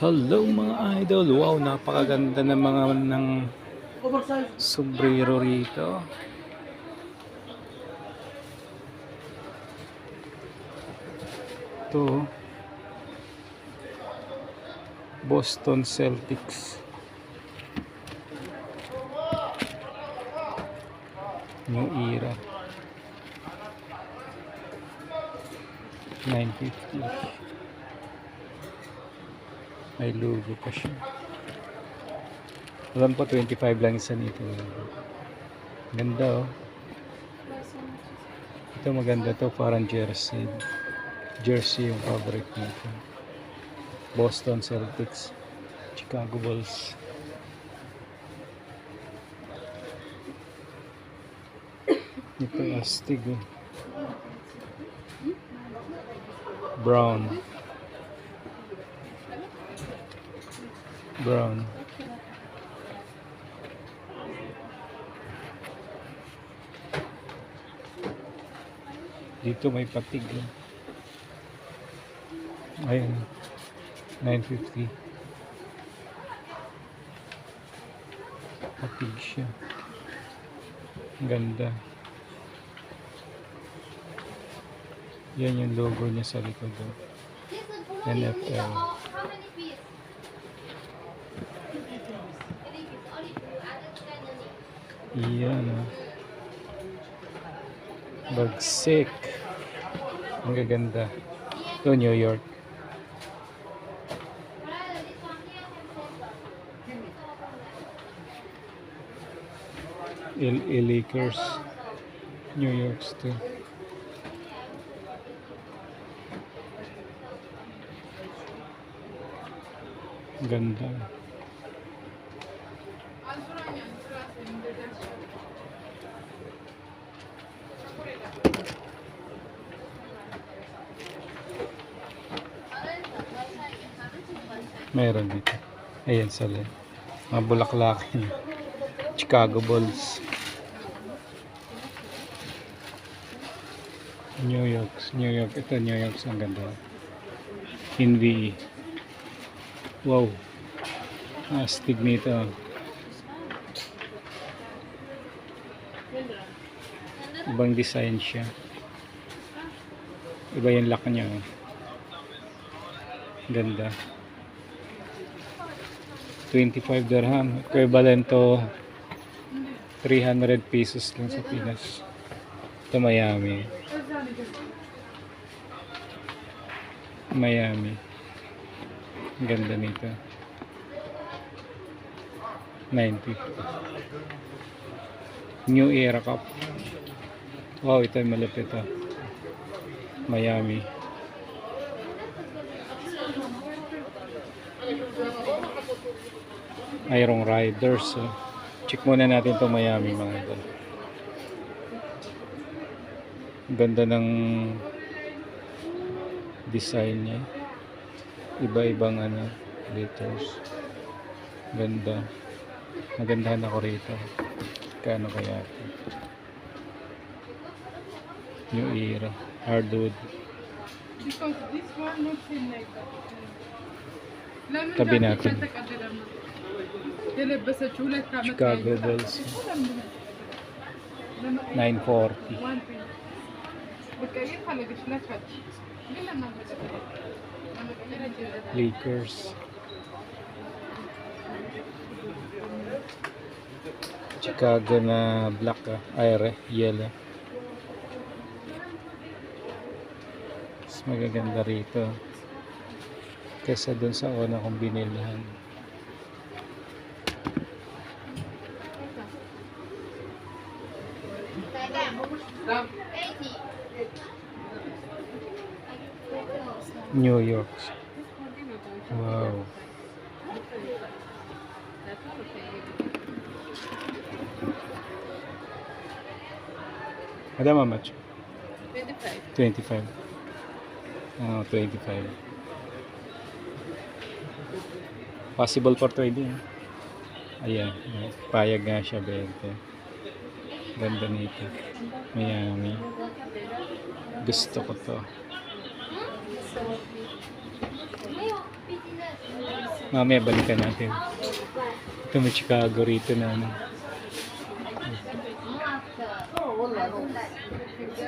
Hello mga idol. Wow, napakaganda ng mga ng sombrero rito. Ito. Boston Celtics. New era. 950. May logo pa siya. Alam ko 25 lang isa nito. Ganda oh. Ito maganda to parang jersey. Jersey yung fabric nito. Boston Celtics. Chicago Bulls. Ito astig oh. Brown. Brown. Dito may patig. Ayun. 950. Patig siya. Ganda. Yan yung logo niya sa likod. oh. NFL. Iyan. Bagsik. Ang gaganda. Ito New York. LA Lakers. New York too. Ganda. Meron dito. Ayan sa left. Mga bulaklakin. Chicago Bulls. New York. New York. Ito New York. Ang ganda. NVE. Wow. Astig nito. Ibang design siya. Iba yung lock niya. oh. Ganda. 25 dirham. Equivalent to 300 pesos lang sa Pinas. Ito Miami. Miami. Ganda nito. 950. New Era Cup. Wow, ito yung malapit ah. Miami. Iron Riders. Oh. Check muna natin to Miami mga idol. Ganda ng design niya. Iba-ibang ano, letters. Ganda. Nagandahan ako rito. Kano kaya ito? New era. Hardwood. Because this one seem like that. ታቢ ነው ያልኩት። የለበሰችው ሁለት ዓመት ቺካጎ ቦልስ ናይን ፎርቲ ሌከርስ Chicago na black ah, aire, yellow. Mas rito. Kesa dun sa una kong binilhan. New York. Wow. Madam, how much? 25 25. Oh, 25 possible for trading. Ayan payag nga siya 20 ganda nito. Miami. Gusto ko to. Mamaya balikan natin. Ito may Chicago rito na ano.